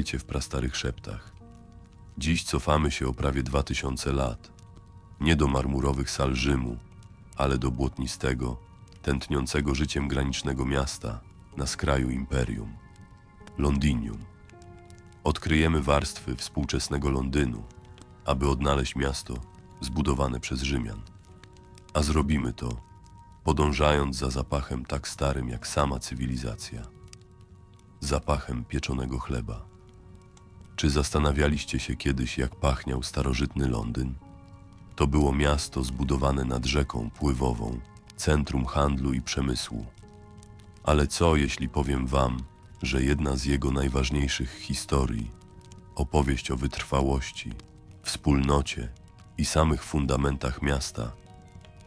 Witajcie w prastarych szeptach. Dziś cofamy się o prawie dwa tysiące lat. Nie do marmurowych sal Rzymu, ale do błotnistego, tętniącego życiem granicznego miasta na skraju imperium. Londinium. Odkryjemy warstwy współczesnego Londynu, aby odnaleźć miasto zbudowane przez Rzymian. A zrobimy to, podążając za zapachem tak starym jak sama cywilizacja zapachem pieczonego chleba. Czy zastanawialiście się kiedyś, jak pachniał starożytny Londyn? To było miasto zbudowane nad rzeką pływową, centrum handlu i przemysłu. Ale co, jeśli powiem wam, że jedna z jego najważniejszych historii, opowieść o wytrwałości, wspólnocie i samych fundamentach miasta,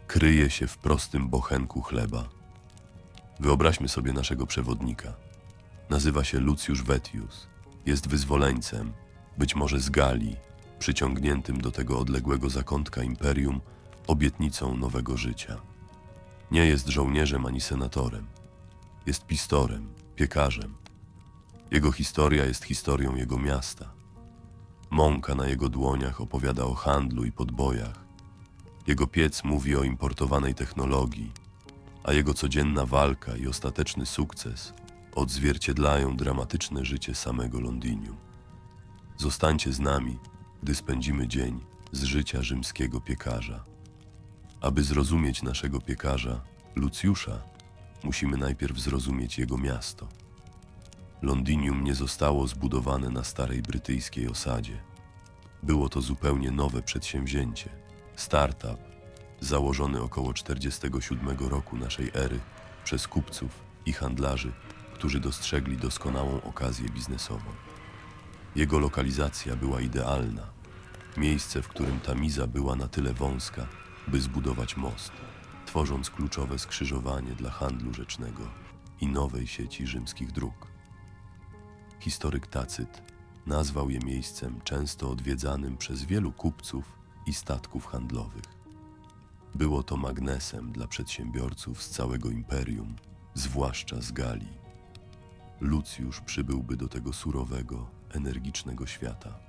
kryje się w prostym bochenku chleba? Wyobraźmy sobie naszego przewodnika. Nazywa się Lucjusz Vetius. Jest wyzwoleńcem, być może z Galii, przyciągniętym do tego odległego zakątka imperium obietnicą nowego życia. Nie jest żołnierzem ani senatorem. Jest pistorem, piekarzem. Jego historia jest historią jego miasta. Mąka na jego dłoniach opowiada o handlu i podbojach. Jego piec mówi o importowanej technologii, a jego codzienna walka i ostateczny sukces odzwierciedlają dramatyczne życie samego Londynu. Zostańcie z nami, gdy spędzimy dzień z życia rzymskiego piekarza. Aby zrozumieć naszego piekarza, Lucjusza, musimy najpierw zrozumieć jego miasto. Londinium nie zostało zbudowane na starej brytyjskiej osadzie. Było to zupełnie nowe przedsięwzięcie, startup, założony około 47 roku naszej ery przez kupców i handlarzy którzy dostrzegli doskonałą okazję biznesową. Jego lokalizacja była idealna. Miejsce, w którym Tamiza była na tyle wąska, by zbudować most, tworząc kluczowe skrzyżowanie dla handlu rzecznego i nowej sieci rzymskich dróg. Historyk Tacyt nazwał je miejscem często odwiedzanym przez wielu kupców i statków handlowych. Było to magnesem dla przedsiębiorców z całego imperium, zwłaszcza z Galii. Lucjusz przybyłby do tego surowego, energicznego świata.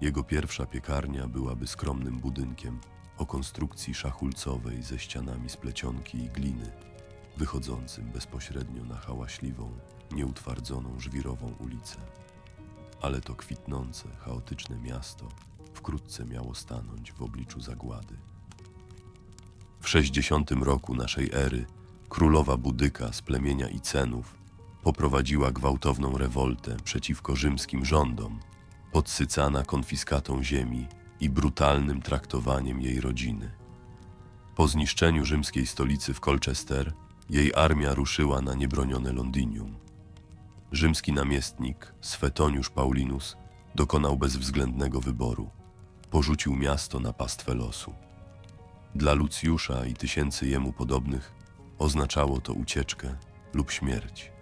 Jego pierwsza piekarnia byłaby skromnym budynkiem o konstrukcji szachulcowej ze ścianami z plecionki i gliny, wychodzącym bezpośrednio na hałaśliwą, nieutwardzoną żwirową ulicę. Ale to kwitnące, chaotyczne miasto wkrótce miało stanąć w obliczu zagłady. W 60 roku naszej ery królowa Budyka z plemienia Icenów poprowadziła gwałtowną rewoltę przeciwko rzymskim rządom, podsycana konfiskatą ziemi i brutalnym traktowaniem jej rodziny. Po zniszczeniu rzymskiej stolicy w Colchester, jej armia ruszyła na niebronione Londinium. Rzymski namiestnik Swetoniusz Paulinus dokonał bezwzględnego wyboru. Porzucił miasto na pastwę losu. Dla Lucjusza i tysięcy jemu podobnych oznaczało to ucieczkę lub śmierć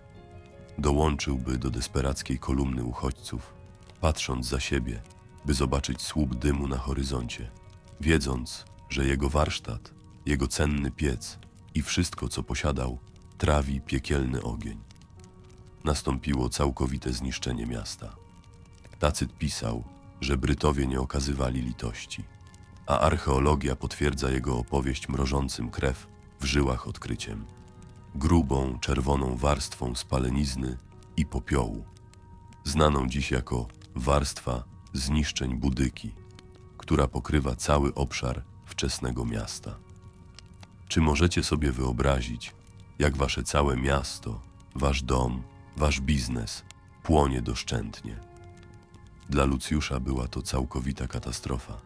dołączyłby do desperackiej kolumny uchodźców, patrząc za siebie, by zobaczyć słup dymu na horyzoncie, wiedząc, że jego warsztat, jego cenny piec i wszystko, co posiadał, trawi piekielny ogień. Nastąpiło całkowite zniszczenie miasta. Tacyt pisał, że Brytowie nie okazywali litości, a archeologia potwierdza jego opowieść mrożącym krew w żyłach odkryciem grubą, czerwoną warstwą spalenizny i popiołu, znaną dziś jako warstwa zniszczeń budyki, która pokrywa cały obszar wczesnego miasta. Czy możecie sobie wyobrazić, jak wasze całe miasto, wasz dom, wasz biznes płonie doszczętnie? Dla Lucjusza była to całkowita katastrofa,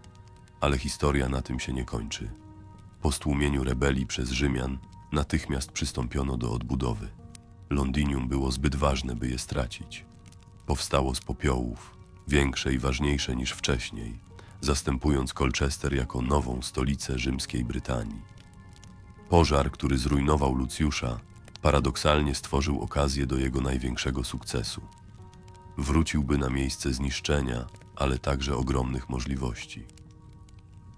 ale historia na tym się nie kończy. Po stłumieniu rebelii przez Rzymian Natychmiast przystąpiono do odbudowy. Londinium było zbyt ważne, by je stracić. Powstało z popiołów, większe i ważniejsze niż wcześniej, zastępując Colchester jako nową stolicę rzymskiej Brytanii. Pożar, który zrujnował Lucjusza, paradoksalnie stworzył okazję do jego największego sukcesu. Wróciłby na miejsce zniszczenia, ale także ogromnych możliwości.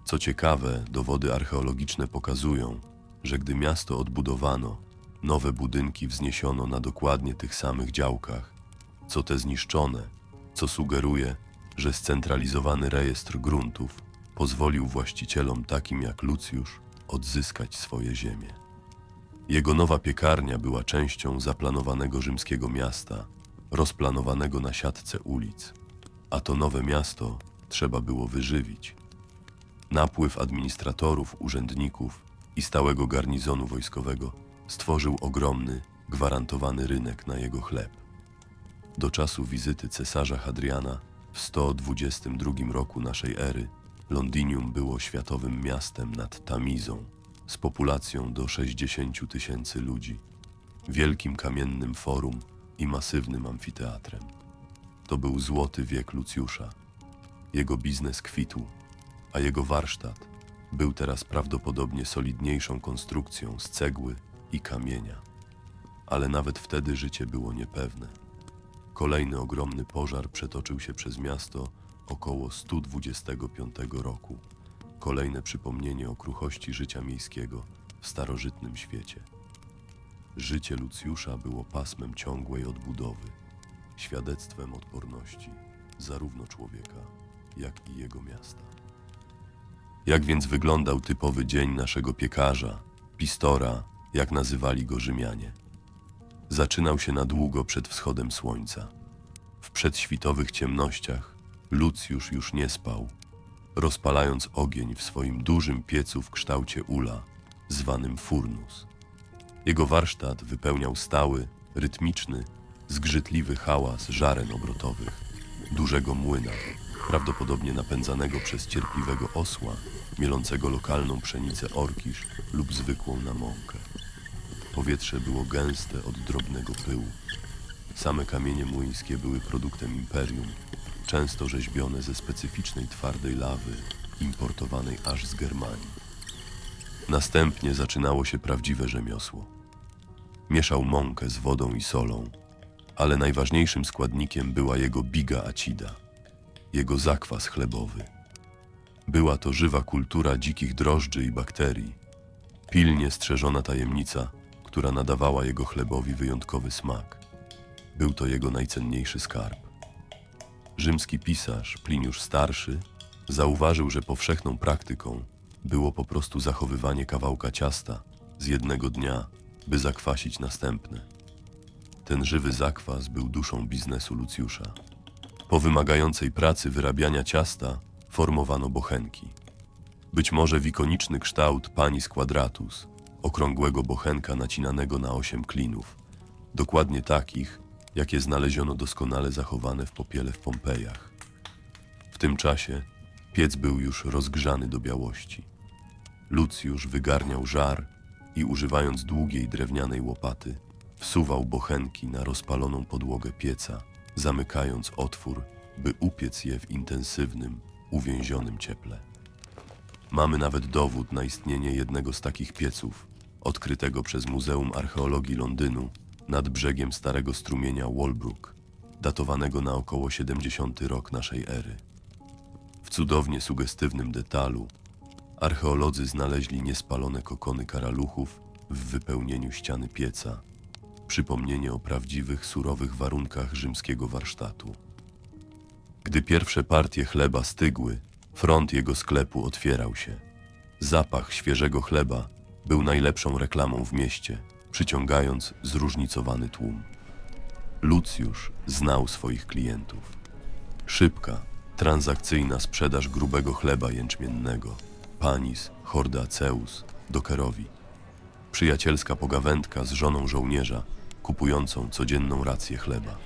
Co ciekawe, dowody archeologiczne pokazują, że gdy miasto odbudowano, nowe budynki wzniesiono na dokładnie tych samych działkach, co te zniszczone, co sugeruje, że scentralizowany rejestr gruntów pozwolił właścicielom takim jak Lucjusz odzyskać swoje ziemie. Jego nowa piekarnia była częścią zaplanowanego rzymskiego miasta, rozplanowanego na siatce ulic, a to nowe miasto trzeba było wyżywić. Napływ administratorów, urzędników i stałego garnizonu wojskowego stworzył ogromny, gwarantowany rynek na jego chleb. Do czasu wizyty cesarza Hadriana w 122 roku naszej ery Londinium było światowym miastem nad Tamizą z populacją do 60 tysięcy ludzi, wielkim kamiennym forum i masywnym amfiteatrem. To był złoty wiek Lucjusza. Jego biznes kwitł, a jego warsztat był teraz prawdopodobnie solidniejszą konstrukcją z cegły i kamienia. Ale nawet wtedy życie było niepewne. Kolejny ogromny pożar przetoczył się przez miasto około 125 roku. Kolejne przypomnienie o kruchości życia miejskiego w starożytnym świecie. Życie Lucjusza było pasmem ciągłej odbudowy, świadectwem odporności zarówno człowieka, jak i jego miasta. Jak więc wyglądał typowy dzień naszego piekarza, pistora, jak nazywali go Rzymianie? Zaczynał się na długo przed wschodem słońca. W przedświtowych ciemnościach Lucjusz już nie spał, rozpalając ogień w swoim dużym piecu w kształcie ula, zwanym furnus. Jego warsztat wypełniał stały, rytmiczny, zgrzytliwy hałas żaren obrotowych, dużego młyna, prawdopodobnie napędzanego przez cierpliwego osła, mielącego lokalną pszenicę orkisz lub zwykłą na mąkę. Powietrze było gęste od drobnego pyłu. Same kamienie młyńskie były produktem imperium, często rzeźbione ze specyficznej twardej lawy, importowanej aż z Germanii. Następnie zaczynało się prawdziwe rzemiosło. Mieszał mąkę z wodą i solą, ale najważniejszym składnikiem była jego biga acida, jego zakwas chlebowy. Była to żywa kultura dzikich drożdży i bakterii, pilnie strzeżona tajemnica, która nadawała jego chlebowi wyjątkowy smak. Był to jego najcenniejszy skarb. Rzymski pisarz Pliniusz Starszy zauważył, że powszechną praktyką było po prostu zachowywanie kawałka ciasta z jednego dnia, by zakwasić następne. Ten żywy zakwas był duszą biznesu Lucjusza. Po wymagającej pracy wyrabiania ciasta formowano bochenki. Być może w ikoniczny kształt panis quadratus, okrągłego bochenka nacinanego na osiem klinów, dokładnie takich, jakie znaleziono doskonale zachowane w popiele w Pompejach. W tym czasie piec był już rozgrzany do białości. Lucjusz wygarniał żar i używając długiej drewnianej łopaty, wsuwał bochenki na rozpaloną podłogę pieca, zamykając otwór, by upiec je w intensywnym, uwięzionym cieple. Mamy nawet dowód na istnienie jednego z takich pieców, odkrytego przez Muzeum Archeologii Londynu nad brzegiem starego strumienia Walbrook, datowanego na około 70 rok naszej ery. W cudownie sugestywnym detalu archeolodzy znaleźli niespalone kokony karaluchów w wypełnieniu ściany pieca, przypomnienie o prawdziwych, surowych warunkach rzymskiego warsztatu. Gdy pierwsze partie chleba stygły, front jego sklepu otwierał się. Zapach świeżego chleba był najlepszą reklamą w mieście, przyciągając zróżnicowany tłum. Lucjusz znał swoich klientów. Szybka, transakcyjna sprzedaż grubego chleba jęczmiennego, panis, hordaceus, dokerowi. Przyjacielska pogawędka z żoną żołnierza, kupującą codzienną rację chleba.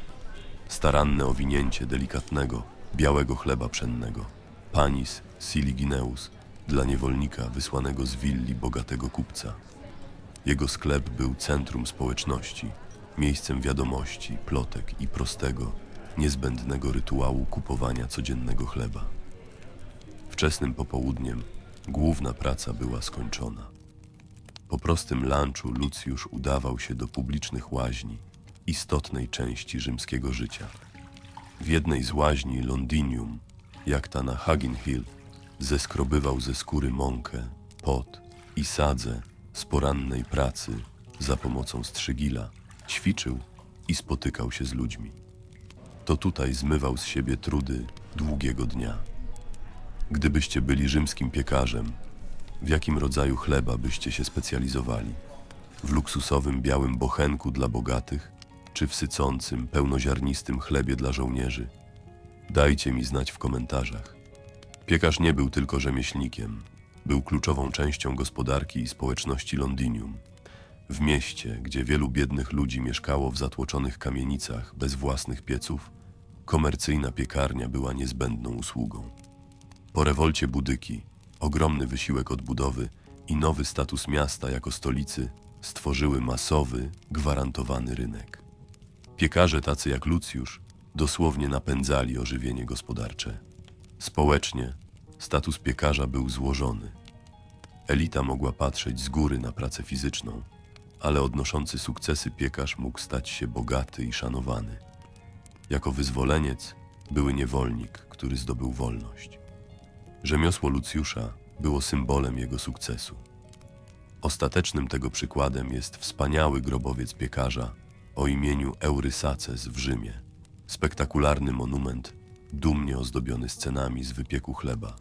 Staranne owinięcie delikatnego, białego chleba pszennego, panis siligineus, dla niewolnika wysłanego z willi bogatego kupca. Jego sklep był centrum społeczności, miejscem wiadomości, plotek i prostego, niezbędnego rytuału kupowania codziennego chleba. Wczesnym popołudniem główna praca była skończona. Po prostym lunchu Lucjusz udawał się do publicznych łaźni, istotnej części rzymskiego życia. W jednej z łaźni Londinium, jak ta na Haggin Hill, zeskrobywał ze skóry mąkę, pot i sadzę z porannej pracy za pomocą strzygila, ćwiczył i spotykał się z ludźmi. to tutaj zmywał z siebie trudy długiego dnia. Gdybyście byli rzymskim piekarzem, w jakim rodzaju chleba byście się specjalizowali? W luksusowym białym bochenku dla bogatych, czy w sycącym, pełnoziarnistym chlebie dla żołnierzy? Dajcie mi znać w komentarzach. Piekarz nie był tylko rzemieślnikiem, był kluczową częścią gospodarki i społeczności Londynium. W mieście, gdzie wielu biednych ludzi mieszkało w zatłoczonych kamienicach bez własnych pieców, komercyjna piekarnia była niezbędną usługą. Po rewolcie Budyki, ogromny wysiłek odbudowy i nowy status miasta jako stolicy stworzyły masowy, gwarantowany rynek. Piekarze tacy jak Lucjusz dosłownie napędzali ożywienie gospodarcze. Społecznie status piekarza był złożony. Elita mogła patrzeć z góry na pracę fizyczną, ale odnoszący sukcesy piekarz mógł stać się bogaty i szanowany. Jako wyzwoleniec były niewolnik, który zdobył wolność. Rzemiosło Lucjusza było symbolem jego sukcesu. Ostatecznym tego przykładem jest wspaniały grobowiec piekarza o imieniu Eurysaces w Rzymie. Spektakularny monument, dumnie ozdobiony scenami z wypieku chleba,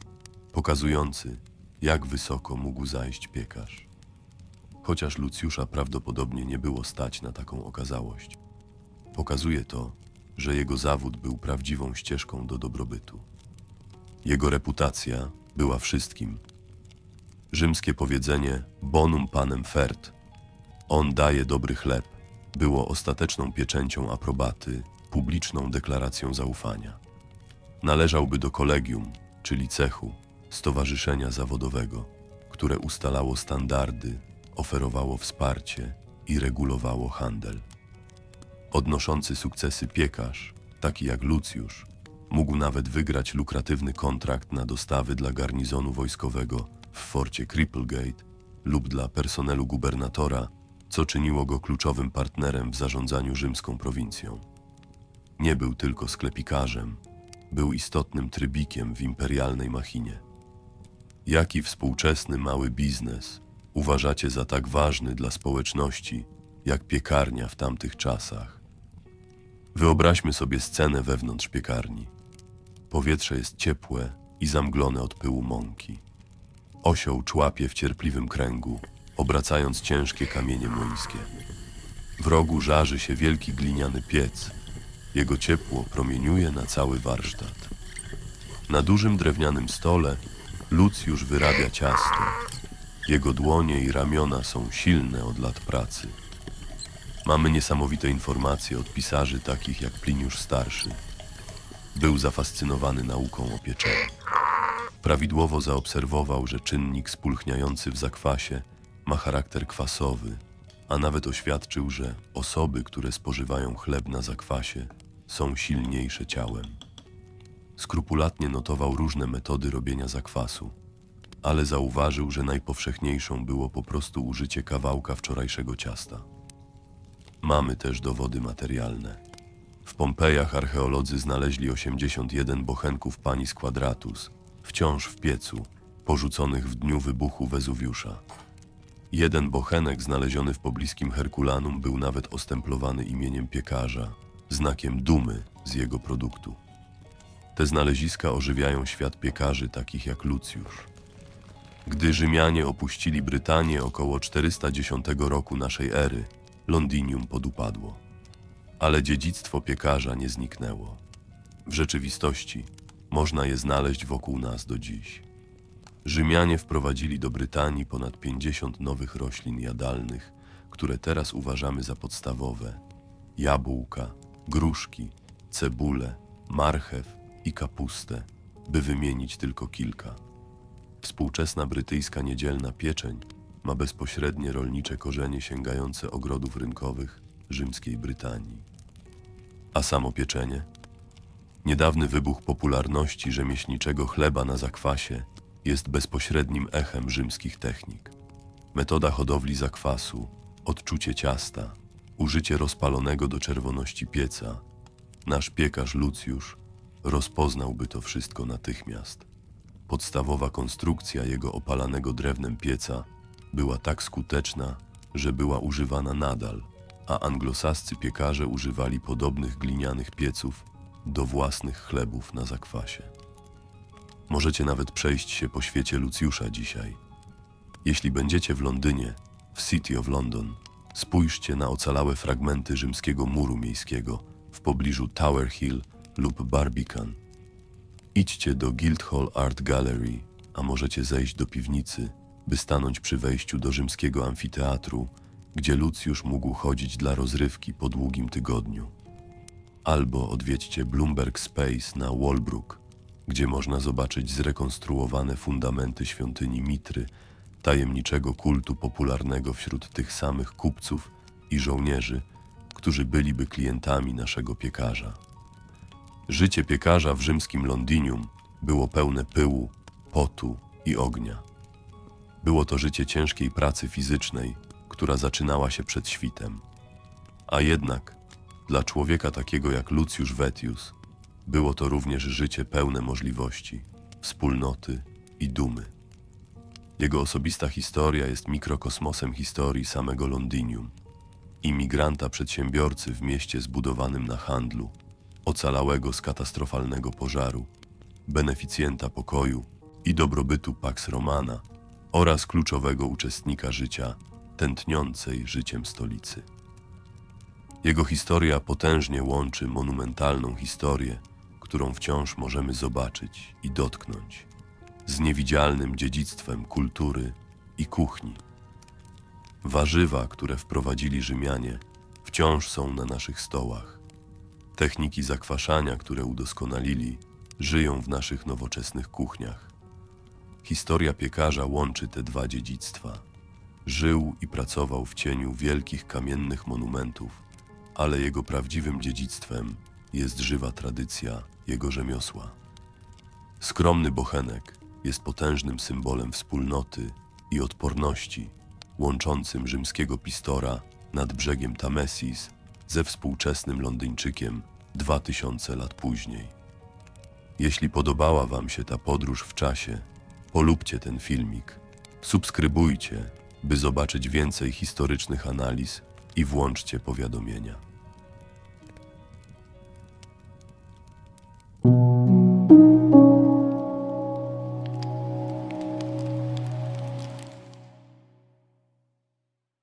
pokazujący, jak wysoko mógł zajść piekarz. Chociaż Lucjusza prawdopodobnie nie było stać na taką okazałość. Pokazuje to, że jego zawód był prawdziwą ścieżką do dobrobytu. Jego reputacja była wszystkim. Rzymskie powiedzenie bonum panem fert on daje dobry chleb było ostateczną pieczęcią aprobaty, publiczną deklaracją zaufania. Należałby do kolegium, czyli cechu, stowarzyszenia zawodowego, które ustalało standardy, oferowało wsparcie i regulowało handel. Odnoszący sukcesy piekarz, taki jak Lucjusz, mógł nawet wygrać lukratywny kontrakt na dostawy dla garnizonu wojskowego w forcie Cripplegate lub dla personelu gubernatora, co czyniło go kluczowym partnerem w zarządzaniu rzymską prowincją. Nie był tylko sklepikarzem, był istotnym trybikiem w imperialnej machinie. Jaki współczesny mały biznes uważacie za tak ważny dla społeczności, jak piekarnia w tamtych czasach? Wyobraźmy sobie scenę wewnątrz piekarni. Powietrze jest ciepłe i zamglone od pyłu mąki. Osioł człapie w cierpliwym kręgu, obracając ciężkie kamienie młyńskie. W rogu żarzy się wielki gliniany piec. Jego ciepło promieniuje na cały warsztat. Na dużym drewnianym stole Lucjusz wyrabia ciasto. Jego dłonie i ramiona są silne od lat pracy. Mamy niesamowite informacje od pisarzy takich jak Pliniusz Starszy. Był zafascynowany nauką o pieczeniu. Prawidłowo zaobserwował, że czynnik spulchniający w zakwasie ma charakter kwasowy, a nawet oświadczył, że osoby, które spożywają chleb na zakwasie, są silniejsze ciałem. Skrupulatnie notował różne metody robienia zakwasu, ale zauważył, że najpowszechniejszą było po prostu użycie kawałka wczorajszego ciasta. Mamy też dowody materialne. W Pompejach archeolodzy znaleźli 81 bochenków Panis Quadratus, wciąż w piecu, porzuconych w dniu wybuchu Wezuwiusza. Jeden bochenek znaleziony w pobliskim Herkulanum był nawet ostemplowany imieniem piekarza, znakiem dumy z jego produktu. Te znaleziska ożywiają świat piekarzy takich jak Lucjusz. Gdy Rzymianie opuścili Brytanię około 410 roku naszej ery, Londinium podupadło. Ale dziedzictwo piekarza nie zniknęło. W rzeczywistości można je znaleźć wokół nas do dziś. Rzymianie wprowadzili do Brytanii ponad 50 nowych roślin jadalnych, które teraz uważamy za podstawowe: jabłka, gruszki, cebulę, marchew i kapustę, by wymienić tylko kilka. Współczesna brytyjska niedzielna pieczeń ma bezpośrednie rolnicze korzenie sięgające ogrodów rynkowych rzymskiej Brytanii. A samo pieczenie? Niedawny wybuch popularności rzemieślniczego chleba na zakwasie jest bezpośrednim echem rzymskich technik. Metoda hodowli zakwasu, odczucie ciasta, użycie rozpalonego do czerwoności pieca. Nasz piekarz Lucjusz rozpoznałby to wszystko natychmiast. Podstawowa konstrukcja jego opalanego drewnem pieca była tak skuteczna, że była używana nadal, a anglosascy piekarze używali podobnych glinianych pieców do własnych chlebów na zakwasie. Możecie nawet przejść się po świecie Lucjusza dzisiaj. Jeśli będziecie w Londynie, w City of London, spójrzcie na ocalałe fragmenty rzymskiego muru miejskiego w pobliżu Tower Hill lub Barbican. Idźcie do Guildhall Art Gallery, a możecie zejść do piwnicy, by stanąć przy wejściu do rzymskiego amfiteatru, gdzie Lucjusz mógł chodzić dla rozrywki po długim tygodniu. Albo odwiedźcie Bloomberg Space na Walbrook, gdzie można zobaczyć zrekonstruowane fundamenty świątyni Mitry, tajemniczego kultu popularnego wśród tych samych kupców i żołnierzy, którzy byliby klientami naszego piekarza. Życie piekarza w rzymskim Londinium było pełne pyłu, potu i ognia. Było to życie ciężkiej pracy fizycznej, która zaczynała się przed świtem. A jednak, dla człowieka takiego jak Lucjusz Vetius, było to również życie pełne możliwości, wspólnoty i dumy. Jego osobista historia jest mikrokosmosem historii samego Londinium, imigranta przedsiębiorcy w mieście zbudowanym na handlu, ocalałego z katastrofalnego pożaru, beneficjenta pokoju i dobrobytu Pax Romana oraz kluczowego uczestnika życia tętniącej życiem stolicy. Jego historia potężnie łączy monumentalną historię, którą wciąż możemy zobaczyć i dotknąć, z niewidzialnym dziedzictwem kultury i kuchni. Warzywa, które wprowadzili Rzymianie, wciąż są na naszych stołach. Techniki zakwaszania, które udoskonalili, żyją w naszych nowoczesnych kuchniach. Historia piekarza łączy te dwa dziedzictwa. Żył i pracował w cieniu wielkich kamiennych monumentów, ale jego prawdziwym dziedzictwem jest żywa tradycja jego rzemiosła. Skromny bochenek jest potężnym symbolem wspólnoty i odporności, łączącym rzymskiego pistora nad brzegiem Tamesis ze współczesnym Londyńczykiem dwa tysiące lat później. Jeśli podobała Wam się ta podróż w czasie, polubcie ten filmik, subskrybujcie, by zobaczyć więcej historycznych analiz i włączcie powiadomienia.